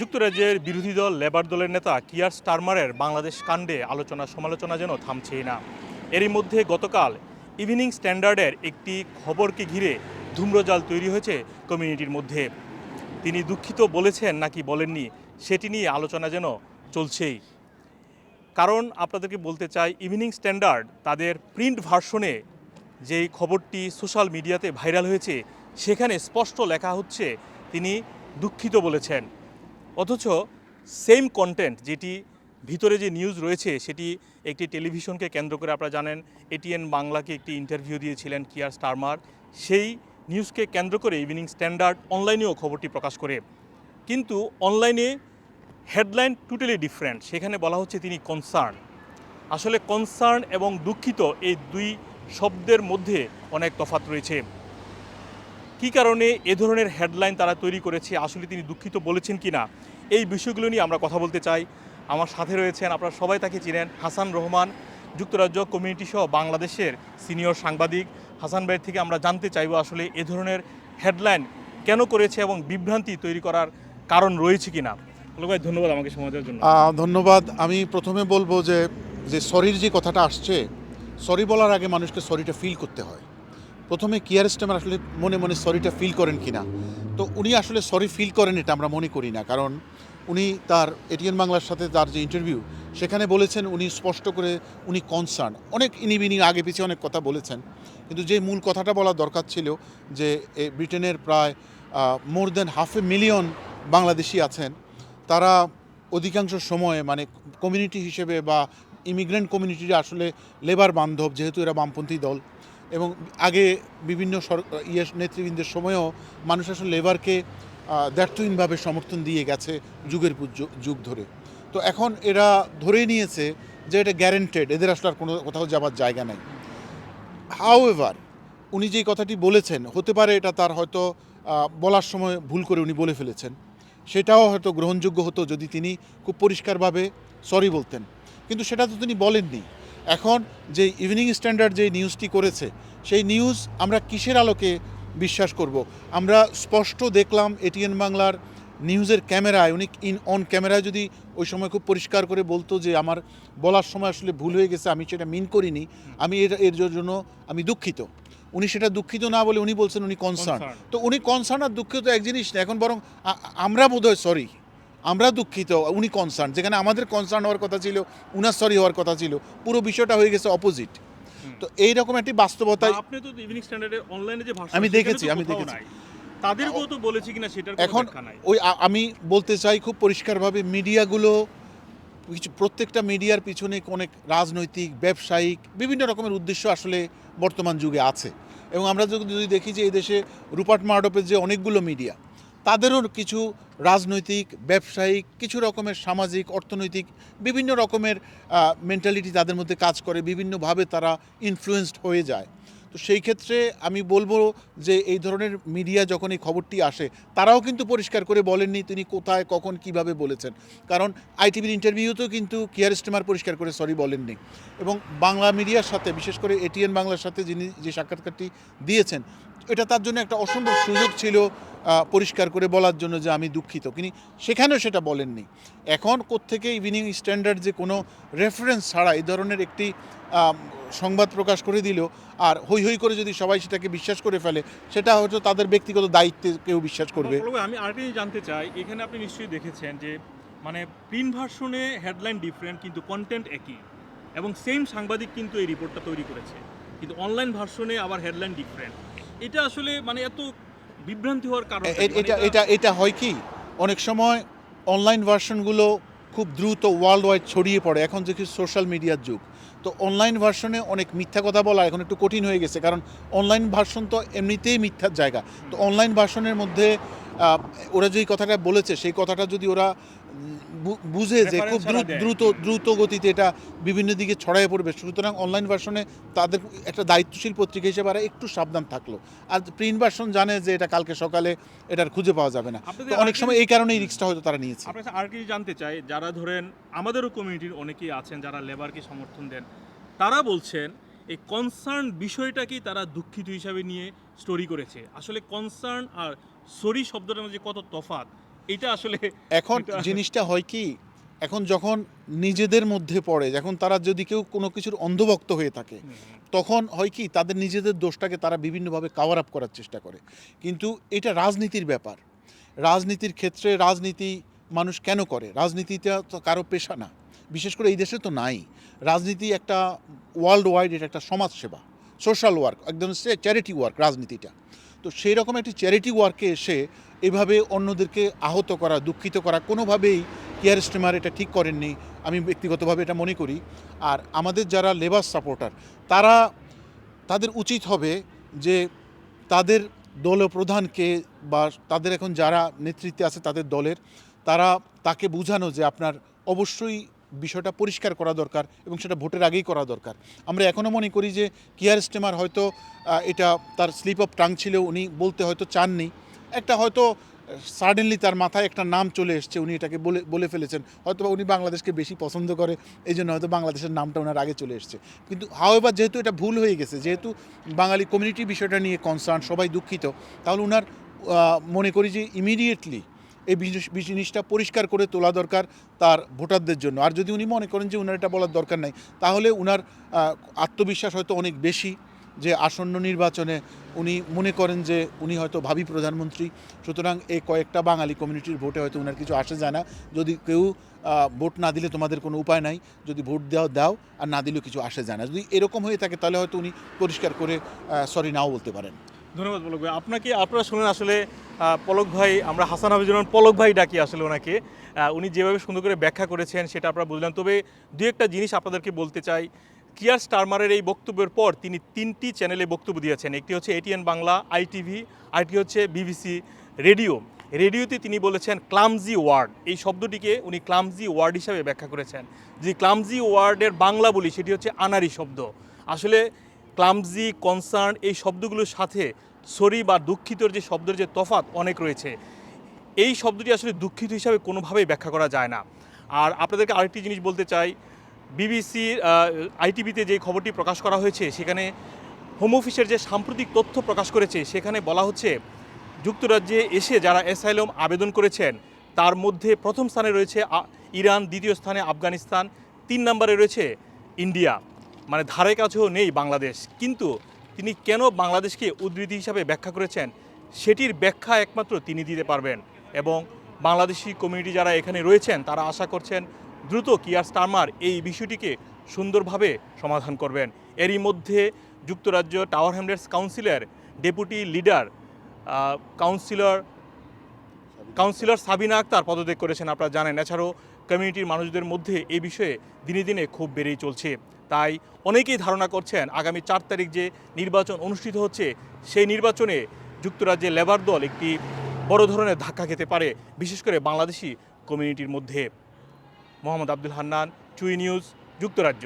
যুক্তরাজ্যের বিরোধী দল লেবার দলের নেতা কিয়ার স্টারমারের বাংলাদেশ কাণ্ডে আলোচনা সমালোচনা যেন থামছেই না। এরই মধ্যে গতকাল ইভিনিং স্ট্যান্ডার্ডের একটি খবরকে ঘিরে ধূম্রজাল তৈরি হয়েছে কমিউনিটির মধ্যে। তিনি দুঃখিত বলেছেন নাকি বলেননি, সেটি নিয়ে আলোচনা যেন চলছেই। কারণ আপনাদেরকে বলতে চাই, ইভিনিং স্ট্যান্ডার্ড তাদের প্রিন্ট ভার্সনে যেই খবরটি সোশ্যাল মিডিয়াতে ভাইরাল হয়েছে, সেখানে স্পষ্ট লেখা হচ্ছে, তিনি দুঃখিত বলেছেন। অথচ সেম কন্টেন্ট যেটি ভিতরে যে নিউজ রয়েছে, সেটি একটি টেলিভিশনকে কেন্দ্র করে আপনারা জানেন এটিএন বাংলাকে একটি ইন্টারভিউ দিয়েছিলেন কিয়ার স্টারমার সেই নিউজকে কেন্দ্র করে ইভিনিং স্ট্যান্ডার্ড অনলাইনেও খবরটি প্রকাশ করে। কিন্তু অনলাইনে হেডলাইন টোটালি ডিফারেন্ট সেখানে বলা হচ্ছে তিনি কনসার্ন আসলে কনসার্ন এবং দুঃখিত এই দুই শব্দের মধ্যে অনেক তফাৎ রয়েছে। কী কারণে এ ধরনের হেডলাইন তারা তৈরি করেছে? আসলে তিনি দুঃখিত বলেছেন কি না এই বিষয়গুলো নিয়ে আমরা কথা বলতে চাই। আমার সাথে রয়েছেন আপনারা সবাই তাকে চিনেন, হাসান রহমান, যুক্তরাজ্য কমিউনিটি সহ বাংলাদেশের সিনিয়র সাংবাদিক। হাসান ভাইয়ের থেকে আমরা জানতে চাইব আসলে এ ধরনের হেডলাইন কেন করেছে এবং বিভ্রান্তি তৈরি করার কারণ রয়েছে কি না ভাই, ধন্যবাদ আমাকে দেওয়ার জন্য। ধন্যবাদ। আমি প্রথমে বলব যে যে সরির যে কথাটা আসছে, সরি বলার আগে মানুষকে সরিটা ফিল করতে হয়। প্রথমে কিয়ার স্টেমার আসলে মনে মনে সরিটা ফিল করেন কিনা। তো উনি আসলে সরি ফিল করেন এটা আমরা মনে করি না। কারণ উনি তার এটিএন বাংলার সাথে তার যে ইন্টারভিউ সেখানে বলেছেন উনি স্পষ্ট করে উনি কনসার্ন অনেক ইনিবিনি আগে পিছিয়ে অনেক কথা বলেছেন, কিন্তু যে মূল কথাটা বলা দরকার ছিল যে ব্রিটেনের প্রায় more than half a million Bangladeshi আছেন, তারা অধিকাংশ সময়ে মানে কমিউনিটি হিসেবে বা ইমিগ্রেন্ট কমিউনিটির আসলে লেবার বান্ধব, যেহেতু এরা বামপন্থী দল, এবং আগে বিভিন্ন সর ইয়ে নেতৃবৃন্দের সময়েও মানুষ আসলে লেবারকে দ্ব্যর্থহীনভাবে সমর্থন দিয়ে গেছে যুগের যুগ ধরে। তো এখন এরা ধরে নিয়েছে যে এটা গ্যারেন্টেড এদের আসলে আর কোনো কোথাও যাবার জায়গা নাই। হাউএভার উনি যেই কথাটি বলেছেন, হতে পারে এটা তার হয়তো বলার সময় ভুল করে উনি বলে ফেলেছেন। সেটাও হয়তো গ্রহণযোগ্য হতো যদি তিনি খুব পরিষ্কারভাবে সরি বলতেন। কিন্তু সেটা তো তিনি বলেননি। এখন যে ইভিনিং স্ট্যান্ডার্ড যে নিউজটি করেছে, সেই নিউজ আমরা কিসের আলোকে বিশ্বাস করব। আমরা স্পষ্ট দেখলাম এটিএন বাংলার নিউজের ক্যামেরায় উনি ইন অন ক্যামেরায় যদি ওই সময় খুব পরিষ্কার করে বলতো যে আমার বলার সময় আসলে ভুল হয়ে গেছে আমি সেটা মিন করিনি আমি এর এর জন্য আমি দুঃখিত। উনি সেটা দুঃখিত না বলে উনি বলছেন উনি কনসার্ন তো উনি কনসার্ন আর দুঃখিত এক জিনিস না এখন বরং আমরা বোধহয় সরি আমরা দুঃখিত উনি কনসার্ন যেখানে আমাদের কনসার্ন হওয়ার কথা ছিল উনার সরি হওয়ার কথা ছিল পুরো বিষয়টা হয়ে গেছে অপোজিট তো এইরকম একটি বাস্তবতায় আপনি তো ইভিনিং স্ট্যান্ডার্ডের অনলাইনে যে ভার্সন আমি দেখেছি, আমি দেখেছি। তাদেরকেও তো বলেছি কিনা সেটার কোনো এখন ওই আমি বলতে চাই খুব পরিষ্কারভাবে মিডিয়াগুলো কিছু প্রত্যেকটা মিডিয়ার পিছনে অনেক রাজনৈতিক ব্যবসায়িক বিভিন্ন রকমের উদ্দেশ্য আসলে বর্তমান যুগে আছে। এবং আমরা যদি যদি দেখি যে এই দেশে রুপার্ট মার্ডপের যে অনেকগুলো মিডিয়া তাদেরও কিছু রাজনৈতিক, ব্যবসায়িক, কিছু রকমের সামাজিক, অর্থনৈতিক, বিভিন্ন রকমের মেন্টালিটি তাদের মধ্যে কাজ করে, বিভিন্নভাবে তারা ইনফ্লুয়েসড হয়ে যায়। তো সেই ক্ষেত্রে আমি বলব যে এই ধরনের মিডিয়া যখন এই খবরটি আসে, তারাও কিন্তু পরিষ্কার করে বলেননি তিনি কোথায়, কখন, কীভাবে বলেছেন। কারণ আইটিভির ইন্টারভিউতেও কিন্তু কিয়ার স্টেমার পরিষ্কার করে সরি বলেননি। এবং বাংলা মিডিয়ার সাথে, বিশেষ করে এটিএন বাংলার সাথে যিনি যে সাক্ষাৎকারটি দিয়েছেন, এটা তার জন্য একটা অসম্ভব সুযোগ ছিল পরিষ্কার করে বলার জন্য যে আমি দুঃখিত। তিনি সেখানেও সেটা বলেননি। এখন কোত্থেকে ইভিনিং স্ট্যান্ডার্ড যে কোনো রেফারেন্স ছাড়া এই ধরনের একটি সংবাদ প্রকাশ করে দিল আর হই হই করে যদি সবাই সেটাকে বিশ্বাস করে ফেলে সেটা হয়তো তাদের ব্যক্তিগত দায়িত্বে কেউ বিশ্বাস করবে। আমি আরেকটা জানতে চাই এখানে আপনি নিশ্চয়ই দেখেছেন যে মানে প্রিন্ট ভার্সনে হেডলাইন ডিফারেন্ট কিন্তু কন্টেন্ট একই এবং সেম সাংবাদিক কিন্তু এই রিপোর্টটা তৈরি করেছে কিন্তু অনলাইন ভার্সনে আবার হেডলাইন ডিফারেন্ট। এটা আসলে মানে এত বিভ্রান্তি হওয়ার কারণ এ- এটা এটা এটা হয় কি? অনেক সময় অনলাইন ভার্সনগুলো খুব দ্রুত ওয়ার্ল্ড ওয়াইড ছড়িয়ে পড়ে এখন যে সোশ্যাল মিডিয়ার যুগ। তো অনলাইন ভার্সনে অনেক মিথ্যা কথা বলা এখন একটু কঠিন হয়ে গেছে, কারণ অনলাইন ভার্সন তো এমনিতেই মিথ্যার জায়গা। তো অনলাইন ভার্সনের মধ্যে ওরা যেই কথাটা বলেছে সেই কথাটা যদি ওরা বুঝে যে খুব দ্রুত। দ্রুত দ্রুত গতিতে এটা বিভিন্ন দিকে ছড়ায় পড়বে। সুতরাং অনলাইন ভার্সনে তাদের একটা দায়িত্বশীল পত্রিকা হিসেবে আর একটু সাবধান থাকল। আর প্রিন্ট ভার্সন জানে যে এটা কালকে সকালে এটার খুঁজে পাওয়া যাবে না। তো অনেক সময় এই কারণেই রিক্সটা হয়তো তারা নিয়েছে। আপনার আর কি জানতে চাই যারা ধরেন আমাদেরও কমিউনিটির অনেকেই আছেন যারা লেবারকে সমর্থন দেন তারা বলছেন এই কনসার্ন বিষয়টাকেই তারা দুঃখিত হিসাবে নিয়ে স্টোরি করেছে। আসলে কনসার্ন আর সরি শব্দটার মধ্যে কত তফাৎ? এটা আসলে এখন জিনিসটা হয় কি এখন যখন নিজেদের মধ্যে পড়ে যখন তারা যদি কেউ কোনো কিছুর অন্ধভক্ত হয়ে থাকে তখন হয় কি তাদের নিজেদের দোষটাকে তারা বিভিন্নভাবে কাভার আপ করার চেষ্টা করে। কিন্তু এটা রাজনীতির ব্যাপার। রাজনীতির ক্ষেত্রে রাজনীতি মানুষ কেন করে? রাজনীতিটা তো কারও পেশা না। বিশেষ করে এই দেশে তো নাই। রাজনীতি একটা ওয়ার্ল্ড ওয়াইড এটা একটা সমাজসেবা। সোশ্যাল ওয়ার্ক একদম চ্যারিটি ওয়ার্ক রাজনীতিটা। তো সেই রকম একটি চ্যারিটি ওয়ার্কে এসে এভাবে অন্যদেরকে আহত করা, দুঃখিত করা কোনোভাবেই কেয়ার স্টিমার এটা ঠিক করেননি। আমি ব্যক্তিগতভাবে এটা মনে করি। আর আমাদের যারা লেবার সাপোর্টার তারা, তাদের উচিত হবে যে তাদের দল প্রধানকে বা তাদের এখন যারা নেতৃত্বে আছে তাদের দলের, তারা তাকে বোঝানো যে আপনার অবশ্যই বিষয়টা পরিষ্কার করা দরকার এবং সেটা ভোটের আগেই করা দরকার। আমরা এখনও মনে করি যে কিয়ার স্টেমার হয়তো এটা তার স্লিপ অফ টাং ছিল, উনি বলতে হয়তো চাননি। একটা হয়তো সাডেনলি তার মাথায় একটা নাম চলে এসছে, উনি এটাকে বলে বলে ফেলেছেন। হয়তো উনি বাংলাদেশকে বেশি পছন্দ করে এই জন্য হয়তো বাংলাদেশের নামটা ওনার আগে চলে এসছে। কিন্তু হাওয়েবার যেহেতু এটা ভুল হয়ে গেছে, যেহেতু বাঙালি কমিউনিটি বিষয়টা নিয়ে কনসার্ন সবাই দুঃখিত, তাহলে ওনার মনে করি যে ইমিডিয়েটলি এই জিনিসটা পরিষ্কার করে তোলা দরকার তার ভোটারদের জন্য। আর যদি উনি মনে করেন যে উনার এটা বলার দরকার নাই, তাহলে উনার আত্মবিশ্বাস হয়তো অনেক বেশি যে আসন্ন নির্বাচনে উনি মনে করেন যে উনি হয়তো ভাবি প্রধানমন্ত্রী। সুতরাং এই কয়েকটা বাঙালি কমিউনিটির ভোটে হয়তো উনার কিছু আসে যায় না। যদি কেউ ভোট না দিলে তোমাদের কোনো উপায় নাই। যদি ভোট দেওয়া, দাও আর না দিলেও কিছু আসে যায় না। যদি এরকম হয়ে থাকে তাহলে হয়তো উনি পরিষ্কার করে সরি নাও বলতে পারেন। ধন্যবাদ পলক ভাই। আপনাকে আপনারা শুনলেন আসলে পলক ভাই, আমরা হাসান হাফিজুর রহমান পলক ভাই ডাকি আসলে ওনাকে। উনি যেভাবে সুন্দর করে ব্যাখ্যা করেছেন, সেটা আপনারা বুঝলেন। তবে দু একটা জিনিস আপনাদেরকে বলতে চাই। কিয়ার স্টারমারের এই বক্তব্যের পর তিনি তিনটি চ্যানেলে বক্তব্য দিয়েছেন। একটি হচ্ছে এটিএন বাংলা আইটিভি আরেকটি হচ্ছে বিবিসি রেডিও। রেডিওতে তিনি বলেছেন ক্লামজি ওয়ার্ড। এই শব্দটিকে উনি ক্লামজি ওয়ার্ড হিসাবে ব্যাখ্যা করেছেন। যে ক্লামজি ওয়ার্ডের বাংলা বলি, সেটি হচ্ছে আনারি শব্দ। আসলে ক্লামজি, কনসার্ন এই শব্দগুলোর সাথে সরি বা দুঃখিতর যে শব্দের যে তফাৎ অনেক রয়েছে। এই শব্দটি আসলে দুঃখিত হিসাবে কোনোভাবেই ব্যাখ্যা করা যায় না। আর আপনাদেরকে আরেকটি জিনিস বলতে চাই, বিবিসির আইটিভিতে যে খবরটি প্রকাশ করা হয়েছে, সেখানে হোম অফিসের যে সাম্প্রতিক তথ্য প্রকাশ করেছে, সেখানে বলা হচ্ছে, যুক্তরাজ্যে এসে যারা অ্যাসাইলম আবেদন করেছেন, তার মধ্যে প্রথম স্থানে রয়েছে ইরান, দ্বিতীয় স্থানে আফগানিস্তান, তিন নম্বরে রয়েছে, ইন্ডিয়া। মানে ধারে কাছেও নেই বাংলাদেশ। কিন্তু তিনি কেন বাংলাদেশকে উদ্ধৃতি হিসাবে ব্যাখ্যা করেছেন, সেটির ব্যাখ্যা একমাত্র তিনি দিতে পারবেন। এবং বাংলাদেশি কমিউনিটি যারা এখানে রয়েছেন, তারা আশা করছেন দ্রুত কিয়ার স্টারমার এই বিষয়টিকে সুন্দরভাবে সমাধান করবেন। এরই মধ্যে যুক্তরাজ্য টাওয়ার হ্যামলেটস কাউন্সিলের, deputy leader councillor councillor Sabina Akhtar পদত্যাগ করেছেন, আপনারা জানেন। এছাড়াও কমিউনিটির মানুষদের মধ্যে এই বিষয়ে দিনে দিনে খুব বেড়েই চলছে। তাই অনেকেই ধারণা করছেন আগামী চার তারিখ যে নির্বাচন অনুষ্ঠিত হচ্ছে, সেই নির্বাচনে যুক্তরাজ্যের লেবার দল একটি বড় ধরনের ধাক্কা খেতে পারে, বিশেষ করে বাংলাদেশি কমিউনিটির মধ্যে। মোহাম্মদ আব্দুল হান্নান চুই নিউজ, যুক্তরাজ্য।